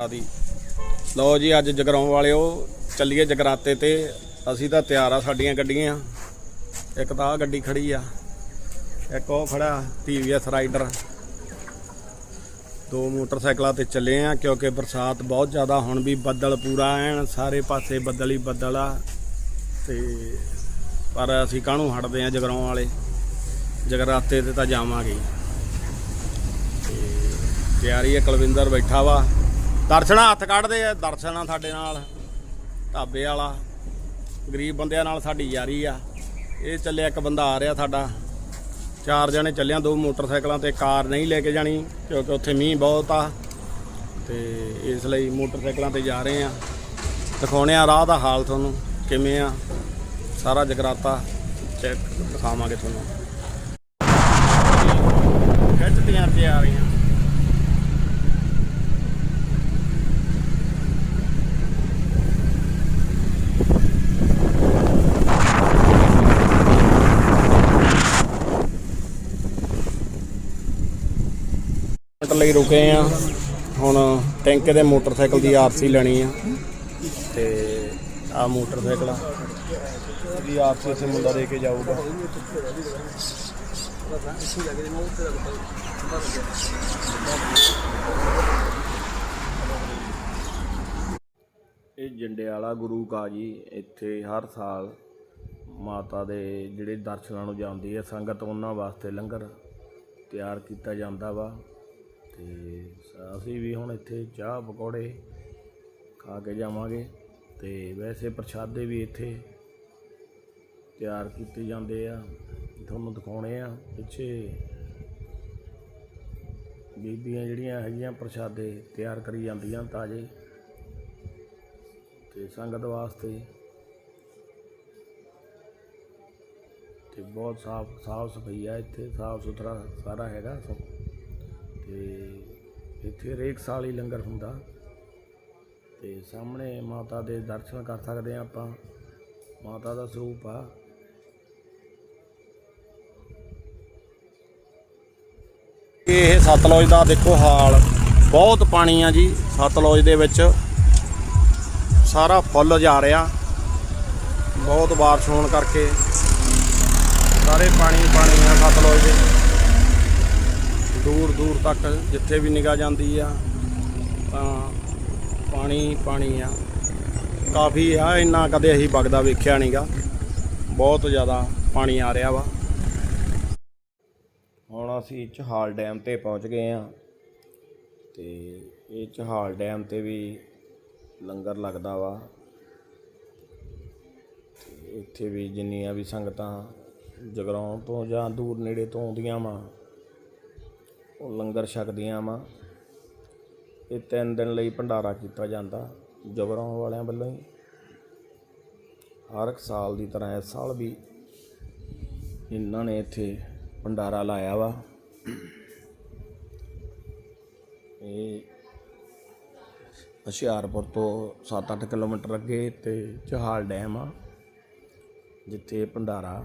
ਆਦੀ ਲਓ ਜੀ, ਅੱਜ ਜਗਰਾਉਂ ਵਾਲਿਓ, ਚੱਲੀਏ ਜਗਰਾਤੇ ਤੇ। ਅਸੀਂ ਤਾਂ ਤਿਆਰ ਆ, ਸਾਡੀਆਂ ਗੱਡੀਆਂ। ਇੱਕ ਤਾਂ ਆ ਗੱਡੀ ਖੜੀ ਆ। ਇੱਕ ਉਹ ਖੜਾ TVS ਰਾਈਡਰ ਦੋ ਮੋਟਰਸਾਈਕਲਾਂ ਤੇ ਚੱਲੇ ਆ, ਕਿਉਂਕਿ ਬਰਸਾਤ ਬਹੁਤ ਜ਼ਿਆਦਾ, ਹੁਣ ਵੀ ਬੱਦਲ ਪੂਰਾ ਐਨ, ਸਾਰੇ ਪਾਸੇ ਬੱਦਲ ਹੀ ਬੱਦਲ ਆ। ਤੇ ਪਰ ਅਸੀਂ ਕਾਹਨੂੰ ਹਟਦੇ ਆ ਜਗਰਾਉਂ ਵਾਲੇ? ਜਗਰਾਤੇ ਤੇ ਤਾਂ ਜਾਵਾਂਗੇ। ਹੀ। ਤੇ ਤਿਆਰੀ ਹੈ ਕੁਲਵਿੰਦਰ ਬੈਠਾ ਵਾ। ਦਰਸ਼ਨਾ ਹੱਥ ਕੱਢਦੇ ਆ, ਦਰਸ਼ਨਾ ਸਾਡੇ ਨਾਲ, ਢਾਬੇ ਵਾਲਾ, ਗਰੀਬ ਬੰਦਿਆਂ ਨਾਲ ਸਾਡੀ ਯਾਰੀ ਆ। ਇਹ ਚੱਲਿਆ ਇੱਕ ਬੰਦਾ ਆ ਰਿਹਾ ਸਾਡਾ। ਚਾਰ ਜਣੇ ਚੱਲਿਆ, ਦੋ ਮੋਟਰਸਾਈਕਲਾਂ ਤੇ ਕਾਰ ਨਹੀਂ ਲੈ ਕੇ ਜਾਣੀ, ਕਿਉਂਕਿ ਉੱਥੇ ਮੀਂਹ ਬਹੁਤ ਆ। ਤੇ ਇਸ ਲਈ ਮੋਟਰਸਾਈਕਲਾਂ ਤੇ ਜਾ ਰਹੇ ਆ। ਦਿਖਾਉਣੇ ਆ ਰਾਹ ਦਾ ਹਾਲ ਤੁਹਾਨੂੰ, ਕਿਵੇਂ ਆ। ਸਾਰਾ ਜਗਰਾਤਾ ਚੈੱਕ ਦਿਖਾਵਾਂਗੇ ਤੁਹਾਨੂੰ। ਖਿੱਚਦੀਆਂ ਤੇ ਆ ਰਹੀਆਂ। ਲਈ ਰੁਕੇ ਆ। ਹੁਣ ਟੈਂਕੇ ਦੇ ਮੋਟਰਸਾਈਕਲ ਦੀ ਆਰਸੀ ਲੈਣੀ ਆ। ਤੇ ਆ ਮੋਟਰਸਾਈਕਲ ਆ। ਇਹਦੀ ਆਰਸੀ ਇੱਥੇ ਮੁੰਡਾ ਦੇ ਕੇ ਜਾਊਗਾ। ਇਹ ਜੰਡਿਆਲਾ ਗੁਰੂ ਕਾ ਜੀ ਇੱਥੇ ਹਰ ਸਾਲ ਮਾਤਾ ਦੇ ਜਿਹੜੇ ਦਰਸ਼ਨਾਂ ਨੂੰ ਜਾਂਦੀ ਹੈ, ਸੰਗਤ ਉਹਨਾਂ ਵਾਸਤੇ ਲੰਗਰ ਤਿਆਰ ਕੀਤਾ ਜਾਂਦਾ ਵਾ। ਤੇ ਅਸੀਂ ਵੀ ਹੁਣ ਇੱਥੇ ਚਾਹ ਪਕੌੜੇ ਖਾ ਕੇ ਜਾਵਾਂਗੇ ਤੇ ਵੈਸੇ ਪ੍ਰਸ਼ਾਦੇ ਵੀ ਇੱਥੇ ਤਿਆਰ ਕੀਤੇ ਜਾਂਦੇ ਆ, ਤੁਹਾਨੂੰ ਦਿਖਾਉਣੇ ਆ ਪਿੱਛੇ। ਬੀਬੀਆਂ ਜਿਹੜੀਆਂ ਹੈਗੀਆਂ ਪ੍ਰਸ਼ਾਦੇ ਤਿਆਰ ਕਰੀ ਜਾਂਦੀਆਂ ਤਾਜ਼ੇ ਤੇ ਸੰਗਤ ਵਾਸਤੇ। ਤੇ ਬਹੁਤ ਸਾਫ਼ ਸਾਫ਼ ਸਫ਼ਾਈ ਆ ਇੱਥੇ, ਸਾਫ਼ ਸੁਥਰਾ ਸਾਰਾ ਹੈਗਾ ਸਭ। ਤੇ ਇੱਥੇ ਹਰੇਕ ਸਾਲ ਹੀ ਲੰਗਰ ਹੁੰਦਾ। ਤੇ ਸਾਹਮਣੇ ਮਾਤਾ ਦੇ ਦਰਸ਼ਨ ਕਰ ਸਕਦੇ ਆ ਆਪਾਂ। ਮਾਤਾ ਦਾ ਸਰੂਪ ਆ। ਇਹ ਸਤਲੁਜ ਦਾ ਦੇਖੋ ਹਾਲ। ਬਹੁਤ ਪਾਣੀ ਆ ਜੀ ਸਤਲੁਜ ਦੇ ਵਿੱਚ। ਸਾਰਾ ਫੁੱਲ ਜਾ ਰਿਹਾ। ਬਹੁਤ ਬਾਰਿਸ਼ ਹੋਣ ਕਰਕੇ। ਸਾਰੇ ਪਾਣੀ ਪਾਣੀ ਆ ਸਤਲੁਜ ਦੇ। ਦੂਰ ਦੂਰ ਤੱਕ ਜਿੱਥੇ ਵੀ ਨਿਗਾਹ ਜਾਂਦੀ ਆ, ਤਾਂ ਪਾਣੀ ਪਾਣੀ ਆ। ਕਾਫੀ ਆ, ਇੰਨਾ ਕਦੇ ਅਸੀਂ ਵਗਦਾ ਵੇਖਿਆ ਨਹੀਂਗਾ ਬਹੁਤ ਜ਼ਿਆਦਾ ਪਾਣੀ ਆ ਰਿਹਾ ਵਾ। ਹੁਣ ਅਸੀਂ ਚਹਾਲ ਡੈਮ ਤੇ ਪਹੁੰਚ ਗਏ ਆ। ਤੇ ਇਹ ਚਹਾਲ ਡੈਮ ਤੇ ਵੀ ਲੰਗਰ ਲੱਗਦਾ ਵਾ। ਇੱਥੇ ਵੀ ਜਿੰਨੀਆਂ ਵੀ ਸੰਗਤਾਂ ਜਗਰਾਉਂ ਤੋਂ ਜਾਂ ਦੂਰ ਨੇੜੇ ਤੋਂ ਆਉਂਦੀਆਂ ਵਾ ਉਹ ਲੰਗਰ ਛਕਦੀਆਂ ਵਾ। ਇਹ ਤਿੰਨ ਦਿਨ ਲਈ ਭੰਡਾਰਾ ਕੀਤਾ ਜਾਂਦਾ, ਜਬਰਾਂ ਵਾਲਿਆਂ ਵੱਲੋਂ ਹੀ। ਹਰ ਇੱਕ ਸਾਲ ਦੀ ਤਰ੍ਹਾਂ ਇਸ ਸਾਲ ਵੀ ਇਹਨਾਂ ਨੇ ਇੱਥੇ ਭੰਡਾਰਾ ਲਾਇਆ ਵਾ। ਇਹ ਹੁਸ਼ਿਆਰਪੁਰ ਤੋਂ 7-8 ਕਿਲੋਮੀਟਰ ਅੱਗੇ ਤੇ ਚਹਾਲ ਡੈਮ ਆ, ਜਿੱਥੇ ਭੰਡਾਰਾ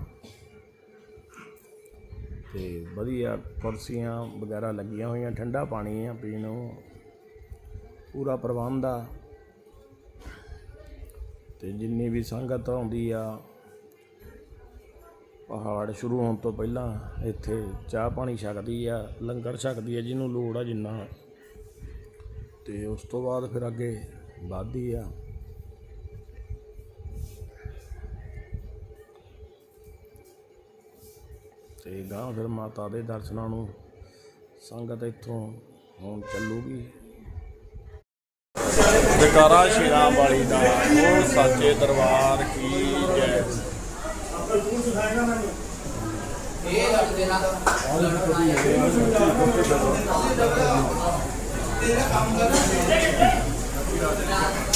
ਤੇ ਵਧੀਆ ਕੁਰਸੀਆਂ ਵਗੈਰਾ ਲੱਗੀਆਂ ਹੋਈਆਂ, ਠੰਡਾ ਪਾਣੀ ਆ ਪੀਣ ਨੂੰ। ਪੂਰਾ ਪ੍ਰਬੰਧ ਆ। ਤੇ ਜਿੰਨੀ ਵੀ ਸੰਗਤ ਆਉਂਦੀ ਆ, ਪਹਾੜ ਸ਼ੁਰੂ ਹੋਣ ਤੋਂ ਪਹਿਲਾਂ ਇੱਥੇ ਚਾਹ ਪਾਣੀ ਛਕਦੀ ਆ, ਲੰਗਰ ਛਕਦੀ ਆ, ਜਿਹਨੂੰ ਲੋੜ ਆ ਜਿੰਨਾ। ਤੇ ਉਸ ਤੋਂ ਬਾਅਦ ਫਿਰ ਅੱਗੇ ਵੱਧਦੀ ਆ। ਤੇ ਗਾਂ ਫਿਰ ਮਾਤਾ ਦੇ ਦਰਸ਼ਨਾਂ ਨੂੰ ਸੰਗਤ ਇੱਥੋਂ ਹੁਣ ਚੱਲੂਗੀ। ਜਕਾਰਾ ਸ਼ੇਰਾਂ ਵਾਲੀ ਦਾ ਉਹ ਸੱਚੇ ਦਰਬਾਰ ਕੀ ਜੈ। ਜਕਾਰਾ ਸ਼ੇਰਾਂ ਵਾਲੀ ਦਾ ਜੋਤਾਂ ਵਾਲੀ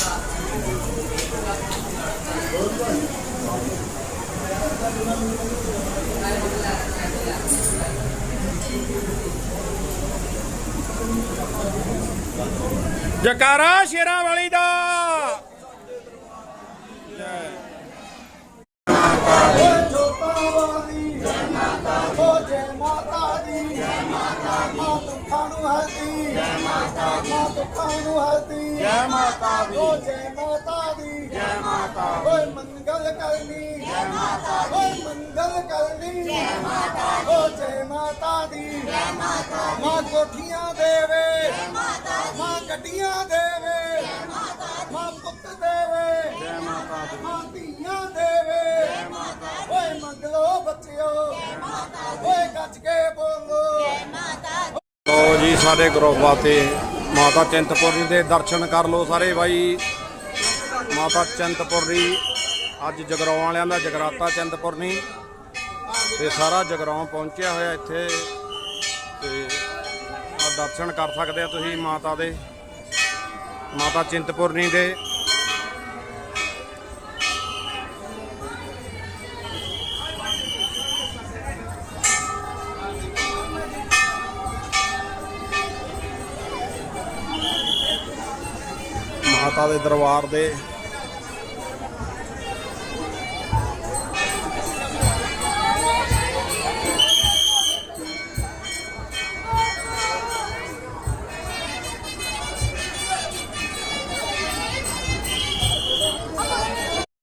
ਜੈ ਮਾਤਾ ਮਾਤਾ ਦੀ ਓ ਜੈ ਮਾਤਾ ਦੀ ਜੈ ਮਾਤਾ ਓਏ ਮੰਗਲ ਕਰਨੀ ਜੈ ਮਾਤਾ ਓਏ ਮੰਗਲ ਕਰਨੀ ਜੈ ਮਾਤਾ ਓ ਜੈ ਮਾਤਾ ਦੀ ਜੈ ਮਾਤਾ ਮਾਂ ਕੋਠੀਆਂ ਦੇਵੇ ਜੈ ਮਾਤਾ ਮਾਂ ਗੱਡੀਆਂ ਦੇਵੇ ਜੈ ਮਾਤਾ ਮਾਂ ਪੁੱਤ ਦੇਵੇ ਜੈ ਮਾਤਾ ਦੀ ਮਾਂ ਧੀਆਂ ਦੇਵੇ ਜੈ ਮਾਤਾ ਓਏ ਮੰਗਲੋ ਬੱਚਿਓ ਜੈ ਮਾਤਾ ਓਏ ਗੱਜ ਕੇ ਬੋਲੋ ਲੋ ਜੀ ਸਾਡੇ ਗਰੋਬਾ ਤੇ ਮਾਤਾ ਚਿੰਤਪੁਰਨੀ ਦੇ ਦਰਸ਼ਨ ਕਰ ਲਓ ਸਾਰੇ ਬਾਈ। ਮਾਤਾ ਚਿੰਤਪੁਰਨੀ, ਅੱਜ ਜਗਰਾਉਂ ਵਾਲਿਆਂ ਦਾ ਜਗਰਾਤਾ ਚਿੰਤਪੁਰਨੀ। ਤੇ ਸਾਰਾ ਜਗਰਾਉਂ ਪਹੁੰਚਿਆ ਹੋਇਆ ਇੱਥੇ। ਤੇ ਆ ਦਰਸ਼ਨ ਕਰ ਸਕਦੇ ਆ ਤੁਸੀਂ ਮਾਤਾ ਦੇ। ਮਾਤਾ ਚਿੰਤਪੁਰਨੀ ਦੇ। ਮਾਤਾ ਦੇ ਦਰਬਾਰ ਦੇ।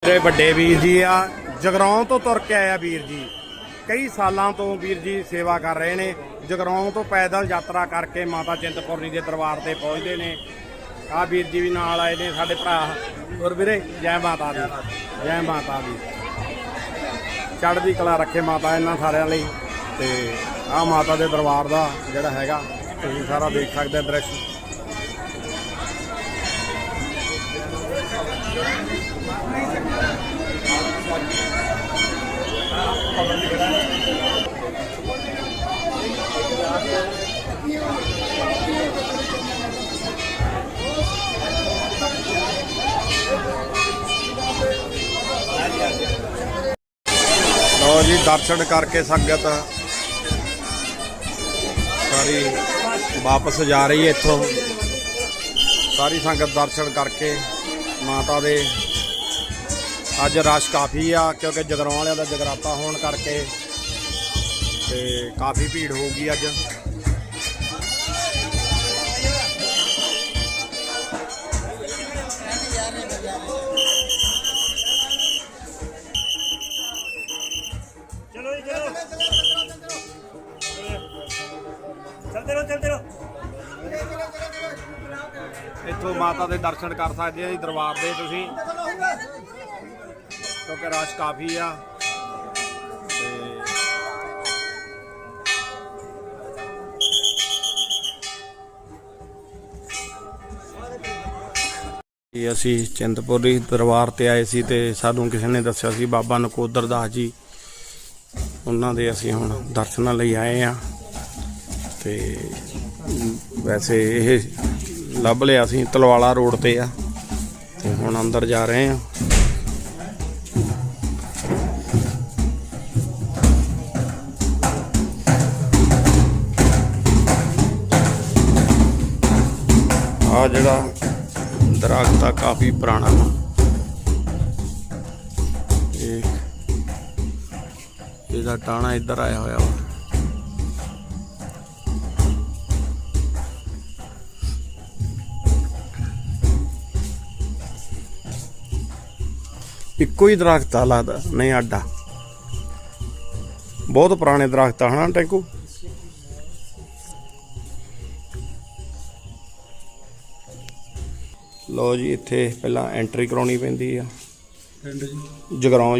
ਮੇਰੇ ਵੱਡੇ ਵੀਰ ਜੀ ਆ, ਜਗਰਾਉਂ ਤੋਂ ਤੁਰ ਕੇ ਆਇਆ ਵੀਰ ਜੀ। ਕਈ ਸਾਲਾਂ ਤੋਂ ਵੀਰ ਜੀ ਸੇਵਾ ਕਰ ਰਹੇ ਨੇ। ਜਗਰਾਉਂ ਤੋਂ ਪੈਦਲ ਯਾਤਰਾ ਕਰਕੇ ਮਾਤਾ ਚਿੰਤਪੁਰਨੀ ਦੇ ਦਰਬਾਰ ਤੇ ਪਹੁੰਚਦੇ ਨੇ। ਆ ਵੀਰ ਜੀ ਵੀ ਨਾਲ ਆਏ ਨੇ ਸਾਡੇ ਭਰਾ। ਹੋਰ ਵੀਰੇ, ਜੈ ਮਾਤਾ ਦੀ। ਜੈ ਮਾਤਾ ਦੀ। ਚੜ੍ਹਦੀ ਕਲਾ ਰੱਖੇ ਮਾਤਾ ਇਹਨਾਂ ਸਾਰਿਆਂ ਲਈ। ਤੇ ਆ ਮਾਤਾ ਦੇ ਦਰਬਾਰ ਦਾ ਜਿਹੜਾ ਹੈਗਾ, ਤੁਸੀਂ ਸਾਰਾ ਦੇਖ ਸਕਦੇ ਹੋ ਦ੍ਰਿਸ਼। ਦਰਸ਼ਨ ਕਰਕੇ ਸੰਗਤ ਸਾਰੀ ਵਾਪਸ ਜਾ ਰਹੀ ਹੈ ਇੱਥੋਂ। ਸਾਰੀ ਸੰਗਤ ਦਰਸ਼ਨ ਕਰਕੇ ਮਾਤਾ ਦੇ ਅੱਜ ਰਸ਼ ਕਾਫੀ ਆ, ਕਿਉਂਕਿ ਜਗਰਾਉਂ ਵਾਲਿਆਂ ਦਾ ਜਗਰਾਤਾ ਹੋਣ ਕਰਕੇ ਤੇ ਕਾਫੀ ਭੀੜ ਹੋਊਗੀ ਅੱਜ। ਮਾਤਾ ਦੇ ਦਰਸ਼ਨ ਕਰ ਸਕਦੇ ਆ ਜੀ ਦਰਬਾਰ ਦੇ ਤੁਸੀਂ। ਕਿਉਂਕਿ ਰਸ਼ ਕਾਫੀ ਆ। ਤੇ ਇਹ ਅਸੀਂ ਚਿੰਤਪੁਰੀ ਦਰਬਾਰ ਤੇ ਆਏ ਸੀ ਤੇ ਸਾਨੂੰ ਕਿਸੇ ਨੇ ਦੱਸਿਆ ਸੀ ਬਾਬਾ ਨਕੋਦਰ ਦਾਸ ਜੀ। ਉਹਨਾਂ ਦੇ ਅਸੀਂ ਹੁਣ ਦਰਸ਼ਨਾਂ ਲਈ ਆਏ ਆ। ਤੇ ਵੈਸੇ ਇਹ ਲੱਭ ਲਿਆ ਸੀ ਤਲਵਾਲਾ ਰੋਡ ਤੇ ਆ। ਤੇ ਹੁਣ ਅੰਦਰ ਜਾ ਰਹੇ ਆ। ਆ ਜਿਹੜਾ ਦਰਖਤ ਆ, ਕਾਫੀ ਪੁਰਾਣਾ। ਵਾ ਇਹਦਾ ਟਾਣਾ ਇੱਧਰ ਆਇਆ ਹੋਇਆ ਵਾ। ਇੱਕੋ ਹੀ ਦਰਖਤ ਆ ਲੱਗਦਾ ਨਹੀਂ ਆਡਾ ਬਹੁਤ ਪੁਰਾਣੇ ਦਰਖਤ ਆ ਹਨਾ ਟੈਂਕੂ? ਲੋ ਜੀ ਇੱਥੇ ਪਹਿਲਾਂ ਐਂਟਰੀ ਕਰਾਉਣੀ ਪੈਂਦੀ ਆ। ਪਿੰਡ ਜੀ। ਜਗਰਾਉਂ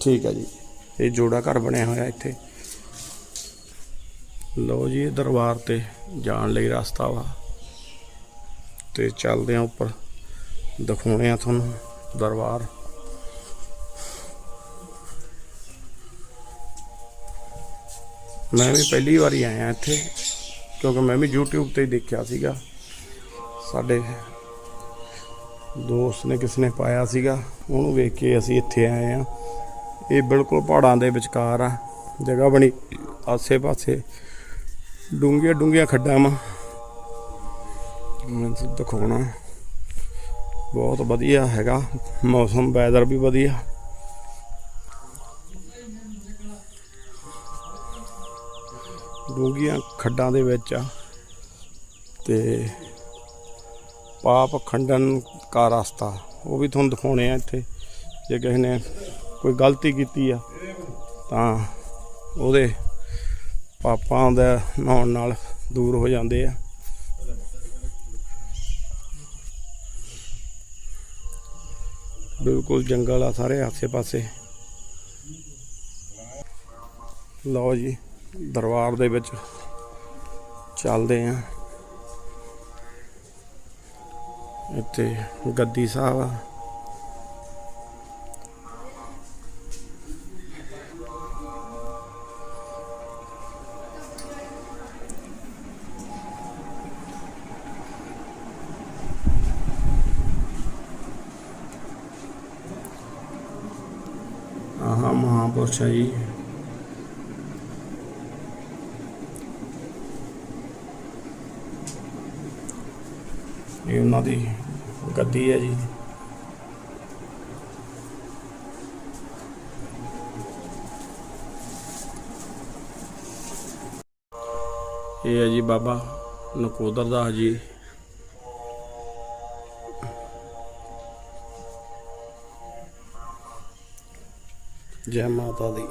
ਠੀਕ ਆ ਜੀ। ਇਹ ਜੋੜਾ ਘਰ ਬਣਿਆ ਹੋਇਆ ਇੱਥੇ। ਲੋ ਜੀ ਇਹ ਦਰਬਾਰ ਤੇ ਜਾਣ ਲਈ ਰਸਤਾ ਵਾ। ਤੇ ਚੱਲਦੇ ਆ ਉੱਪਰ। ਦਿਖਾਉਣੇ ਆ ਤੁਹਾਨੂੰ ਦਰਬਾਰ। ਮੈਂ ਵੀ ਪਹਿਲੀ ਵਾਰੀ ਆਇਆ ਇੱਥੇ, ਕਿਉਂਕਿ ਮੈਂ ਵੀ YouTube ਤੇ ਹੀ ਦੇਖਿਆ ਸੀਗਾ। ਸਾਡੇ ਦੋਸਤ ਨੇ ਕਿਸ ਨੇ ਪਾਇਆ ਸੀਗਾ, ਉਹਨੂੰ ਵੇਖ ਕੇ ਅਸੀਂ ਇੱਥੇ ਆਏ ਆ। ਇਹ ਬਿਲਕੁਲ ਪਹਾੜਾਂ ਦੇ ਵਿਚਕਾਰ ਆ, ਜਗ੍ਹਾ ਬਣੀ ਆਸੇ-ਪਾਸੇ। ਡੂੰਘੀਆਂ ਡੂੰਘੀਆਂ ਖੱਡਾਂ ਵਾ। ਮੈਂ ਤੁਹਾਨੂੰ ਦਿਖਾਉਣਾ ਬਹੁਤ ਵਧੀਆ ਹੈਗਾ। ਮੌਸਮ ਵੈਦਰ ਵੀ ਵਧੀਆ। ਡੂੰਗੀਆਂ ਖੱਡਾਂ ਦੇ ਵਿੱਚ ਆ। ਤੇ ਪਾਪ ਖੰਡਨ ਕਾ ਰਸਤਾ। ਉਹ ਵੀ ਤੁਹਾਨੂੰ ਦਿਖਾਉਣੇ ਆ ਇੱਥੇ। ਜੇ ਕਿਸੇ ਨੇ ਕੋਈ ਗਲਤੀ ਕੀਤੀ ਆ, ਤਾਂ ਉਹਦੇ ਪਾਪਾਂ ਦਾ ਨਹਾਉਣ ਨਾਲ ਦੂਰ ਹੋ ਜਾਂਦੇ ਆ। ਬਿਲਕੁਲ ਜੰਗਲ ਆ ਸਾਰੇ ਆਸੇ-ਪਾਸੇ। ਲਓ ਜੀ, ਦਰਬਾਰ ਦੇ ਵਿੱਚ ਚੱਲਦੇ ਆ। ਇੱਥੇ ਗੱਦੀ ਸਾਹਿਬ ਆ। ਅੱਛਾ ਜੀ ਇਹ ਉਹਨਾਂ ਦੀ ਗੱਦੀ ਹੈ ਜੀ ਇਹ ਹੈ ਜੀ ਬਾਬਾ ਨਕੋਦਰ ਦਾਸ ਜੀ ਜੈ ਮਾਤਾ ਦੀ।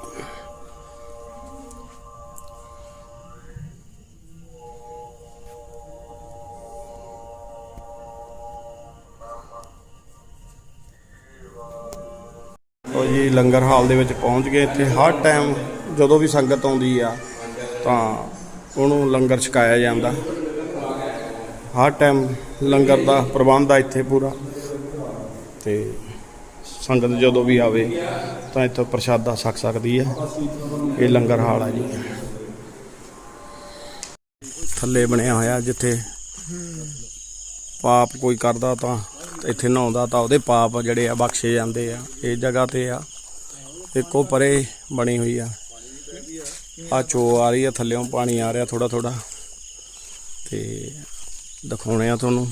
ਉਹ ਜੀ, ਲੰਗਰ ਹਾਲ ਦੇ ਵਿੱਚ ਪਹੁੰਚ ਗਏ। ਇੱਥੇ ਹਰ ਟਾਈਮ ਜਦੋਂ ਵੀ ਸੰਗਤ ਆਉਂਦੀ ਆ, ਤਾਂ ਉਹਨੂੰ ਲੰਗਰ ਛਕਾਇਆ ਜਾਂਦਾ। ਹਰ ਟਾਈਮ ਲੰਗਰ ਦਾ ਪ੍ਰਬੰਧ ਆ ਇੱਥੇ ਪੂਰਾ। ਤੇ ਸੰਗਤ ਜਦੋਂ ਵੀ ਆਵੇ ਤਾਂ ਇੱਥੋਂ ਪ੍ਰਸ਼ਾਦਾ ਛਕ ਸਕਦੀ ਹੈ। ਇਹ ਲੰਗਰ ਹਾਲ ਆ ਜੀ। ਥੱਲੇ ਬਣਿਆ ਹੋਇਆ ਜਿੱਥੇ ਪਾਪ ਕੋਈ ਕਰਦਾ ਤਾਂ ਇੱਥੇ ਨਹਾਉਂਦਾ ਤਾਂ ਉਹਦੇ ਪਾਪ ਜਿਹੜੇ ਆ ਬਖਸ਼ੇ ਜਾਂਦੇ ਆ। ਇਹ ਜਗ੍ਹਾ ਤੇ ਆ। ਇੱਕੋ ਪਰੇ ਬਣੀ ਹੋਈ ਆ। ਆ ਚੋ ਆ ਰਹੀ ਆ, ਥੱਲੇੋਂ ਪਾਣੀ ਆ ਰਿਹਾ ਥੋੜਾ ਥੋੜਾ ਤੇ ਦਿਖਾਉਣੇ ਆ ਤੁਹਾਨੂੰ।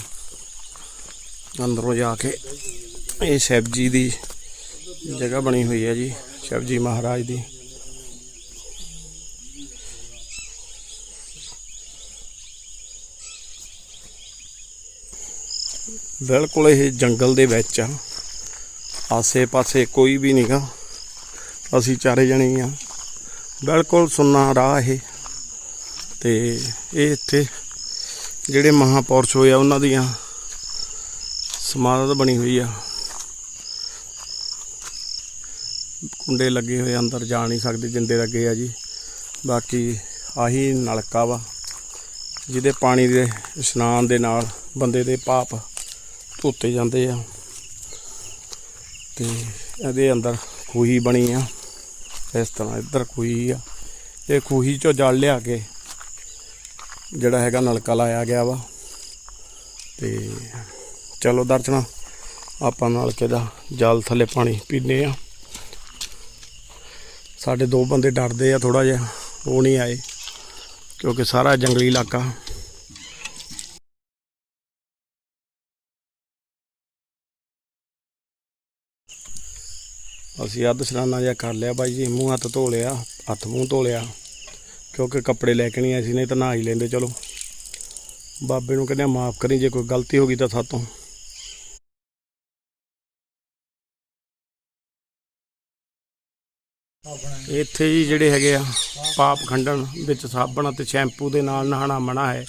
ਅੰਦਰੋਂ ਜਾ ਕੇ ਇਹ ਸ਼ਿਵ ਜੀ ਦੀ ਜਗ੍ਹਾ ਬਣੀ ਹੋਈ ਹੈ ਜੀ ਸ਼ਿਵ ਜੀ ਮਹਾਰਾਜ ਦੀ। ਬਿਲਕੁਲ ਇਹ ਜੰਗਲ ਦੇ ਵਿੱਚ ਆ। ਆਸੇ-ਪਾਸੇ ਕੋਈ ਵੀ ਨਹੀਂਗਾ ਅਸੀਂ ਚਾਰੇ ਜਣੇ ਹੀ ਆ। ਬਿਲਕੁਲ ਸੁੰਨਾ ਰਾਹ ਇਹ। ਤੇ ਇਹ ਇੱਥੇ ਜਿਹੜੇ ਮਹਾਪੁਰਸ਼ ਹੋਏ ਆ, ਉਹਨਾਂ ਦੀਆਂ ਸਮਾਧ ਬਣੀ ਹੋਈ ਆ। ਕੁੰਡੇ ਲੱਗੇ ਹੋਏ ਅੰਦਰ ਜਾ ਨਹੀਂ ਸਕਦੇ, ਜਿੰਦੇ ਲੱਗੇ ਆ ਜੀ। ਬਾਕੀ ਆਹੀ ਨਲਕਾ ਵਾ, ਜਿਹਦੇ ਪਾਣੀ ਦੇ ਇਸ਼ਨਾਨ ਦੇ ਨਾਲ ਬੰਦੇ ਦੇ ਪਾਪ ਧੋਤੇ ਜਾਂਦੇ ਆ। ਤੇ ਇਹਦੇ ਅੰਦਰ ਖੂਹੀ ਬਣੀ ਆ। ਇਸ ਤਰ੍ਹਾਂ ਇੱਧਰ ਖੂਹੀ ਆ। ਇਹ ਖੂਹੀ ਚੋਂ ਜਲ ਲਿਆ ਕੇ ਜਿਹੜਾ ਹੈਗਾ ਨਲਕਾ ਲਾਇਆ ਗਿਆ ਵਾ। ਤੇ ਚਲੋ ਦਰਸ਼ਨਾ, ਆਪਾਂ ਨਲਕੇ ਦਾ ਜਲ ਥੱਲੇ ਪਾਣੀ ਪੀਨੇ ਆ। ਸਾਡੇ ਦੋ ਬੰਦੇ ਡਰਦੇ ਆ ਥੋੜਾ ਜਿਹਾ, ਉਹ ਨਹੀਂ ਆਏ, ਕਿਉਂਕਿ ਸਾਰਾ ਜੰਗਲੀ ਇਲਾਕਾ। ਅਸੀਂ ਅੱਧ ਸਨਾਨਾ ਜਿਹਾ ਕਰ ਲਿਆ ਬਾਈ ਜੀ, ਮੂੰਹ ਹੱਥ ਧੋ ਲਿਆ, ਹੱਥ ਮੂੰਹ ਧੋ ਲਿਆ, ਕਿਉਂਕਿ ਕੱਪੜੇ ਲੈ ਕੇ ਨਹੀਂ ਆਏ ਸੀ, ਨਹੀਂ ਤਾਂ ਨਹਾ ਹੀ ਲੈਂਦੇ, ਚਲੋ। ਬਾਬੇ ਨੂੰ ਕਹਿੰਦੇ ਮਾਫ ਕਰੀ, ਜੇ ਕੋਈ ਗਲਤੀ ਹੋ ਗਈ ਤਾਂ ਸਾਤੋਂ। ਇੱਥੇ ਜੀ ਜਿਹੜੇ ਹੈਗੇ ਆ ਪਾਪ ਖੰਡਨ ਵਿੱਚ ਸਾਬਣ ਅਤੇ ਸ਼ੈਂਪੂ ਦੇ ਨਾਲ ਨਹਾਣਾ ਮਨਾ ਹੈ।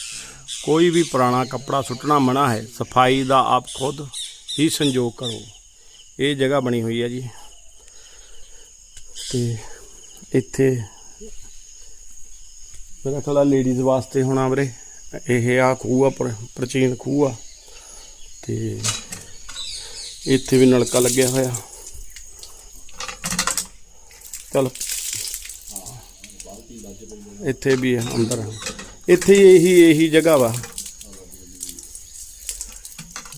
ਕੋਈ ਵੀ ਪੁਰਾਣਾ ਕੱਪੜਾ ਸੁੱਟਣਾ ਮਨਾ ਹੈ। ਸਫ਼ਾਈ ਦਾ ਆਪ ਖੁਦ ਹੀ ਸੰਜੋਗ ਕਰੋ। ਇਹ ਜਗ੍ਹਾ ਬਣੀ ਹੋਈ ਹੈ ਜੀ। ਤੇ ਇੱਥੇ ਮੇਰਾ ਖਿਆਲ ਆ ਲੇਡੀਜ਼ ਵਾਸਤੇ ਹੋਣਾ ਵੀਰੇ। ਇਹ ਆ ਖੂਹ ਆ ਪ੍ਰ- ਪ੍ਰਾਚੀਨ ਖੂਹ ਆ ਤੇ ਇੱਥੇ ਵੀ ਨਲਕਾ ਲੱਗਿਆ ਹੋਇਆ। ਚਲੋ। ਇੱਥੇ ਵੀ ਅੰਦਰ। ਇੱਥੇ ਇਹੀ ਇਹੀ ਜਗ੍ਹਾ ਵਾ।